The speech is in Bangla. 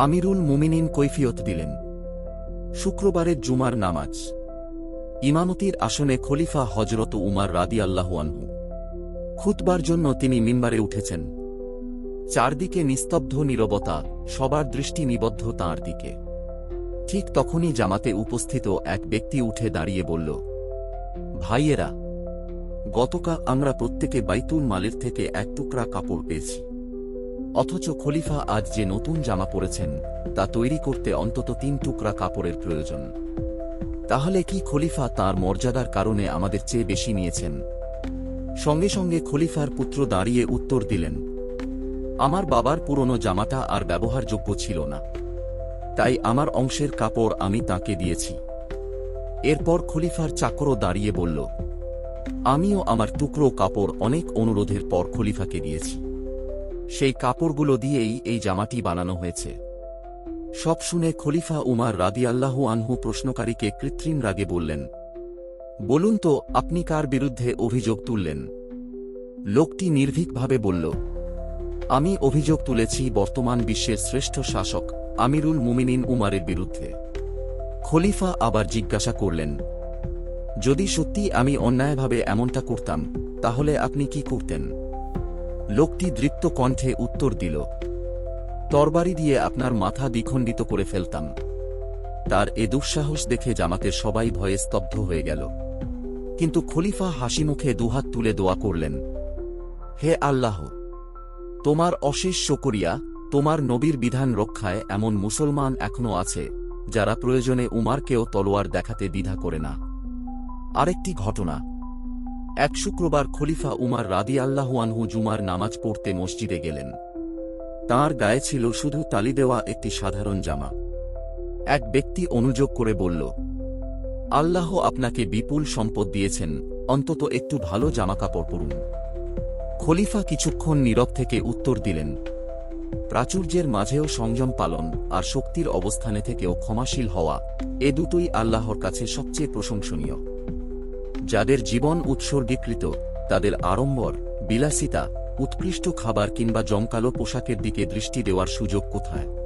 আমিরুল মুমিনিন কৈফিয়ত দিলেন। শুক্রবারের জুমার নামাজ। ইমামতির আসনে খলিফা হজরত উমার রাদি আল্লাহু আনহু। খুতবার জন্য তিনি মিম্বারে উঠেছেন। চারদিকে নিস্তব্ধ নীরবতা, সবার দৃষ্টি নিবদ্ধ তাঁর দিকে। ঠিক তখনই জামাতে উপস্থিত এক ব্যক্তি উঠে দাঁড়িয়ে বলল, ভাইয়েরা, গতকাল আমরা প্রত্যেকে বাইতুল মালের থেকে এক টুকরা কাপড় পেয়েছি। অথচ খলিফা আজ যে নতুন জামা পরেছেন, তা তৈরি করতে অন্তত তিন টুকরা কাপড়ের প্রয়োজন। তাহলে কি খলিফা তার মর্যাদার কারণে আমাদের চেয়ে বেশি নিয়েছেন? সঙ্গে সঙ্গে খলিফার পুত্র দাঁড়িয়ে উত্তর দিলেন, আমার বাবার পুরনো জামাটা আর ব্যবহারযোগ্য ছিল না। তাই আমার অংশের কাপড় আমি তাকে দিয়েছি। এরপর খলিফার চাকরও দাঁড়িয়ে বলল, আমিও আমার টুকরো কাপড় অনেক অনুরোধের পর খলিফাকে দিয়েছি। সেই কাপড়গুলো দিয়েই এই জামাটি বানানো হয়েছে। সব শুনে খলিফা উমার রাদিয়াল্লাহু আনহু প্রশ্নকারীকে কৃত্রিম রাগে বললেন, বলুন তো, আপনি কার বিরুদ্ধে অভিযোগ তুললেন? লোকটি নির্ভীকভাবে বলল, আমি অভিযোগ তুলেছি বর্তমান বিশ্বের শ্রেষ্ঠ শাসক আমিরুল মুমিনিন উমারের বিরুদ্ধে। খলিফা আবার জিজ্ঞাসা করলেন, যদি সত্যি আমি অন্যায়ভাবে এমনটা করতাম, তাহলে আপনি কি করতেন? লোকটি দৃপ্ত কণ্ঠে উত্তর দিল, তরবারি দিয়ে আপনার মাথা দ্বিখণ্ডিত করে ফেলতাম। তার এ দুঃসাহস দেখে জামাতের সবাই ভয়ে স্তব্ধ হয়ে গেল। কিন্তু খলিফা হাসিমুখে দুহাত তুলে দোয়া করলেন, হে আল্লাহ, তোমার অশেষ শকরিয়া, তোমার নবীর বিধান রক্ষায় এমন মুসলমান এখনও আছে, যারা প্রয়োজনে উমারকেও তলোয়ার দেখাতে দ্বিধা করে না। আরেকটি ঘটনা এক শুক্রবার খলিফা উমার রাদি আল্লাহুয়ানহু জুমার নামাজ পড়তে মসজিদে গেলেন। তাঁর গায়ে ছিল শুধু তালি দেওয়া একটি সাধারণ জামা। এক ব্যক্তি অনুযোগ করে বলল, আল্লাহ আপনাকে বিপুল সম্পদ দিয়েছেন, অন্তত একটু ভালো জামাকাপড় পরুন। খলিফা কিছুক্ষণ নীরব থেকে উত্তর দিলেন, প্রাচুর্যের মাঝেও সংযম পালন আর শক্তির অবস্থানে থেকেও ক্ষমাশীল হওয়া, এ দুটোই আল্লাহর কাছে সবচেয়ে প্রশংসনীয়। যাদের জীবন উৎসর্গীকৃত, তাদের আড়ম্বর, বিলাসিতা, উৎকৃষ্ট খাবার কিংবা জমকালো পোশাকের দিকে দৃষ্টি দেওয়ার সুযোগ কোথায়?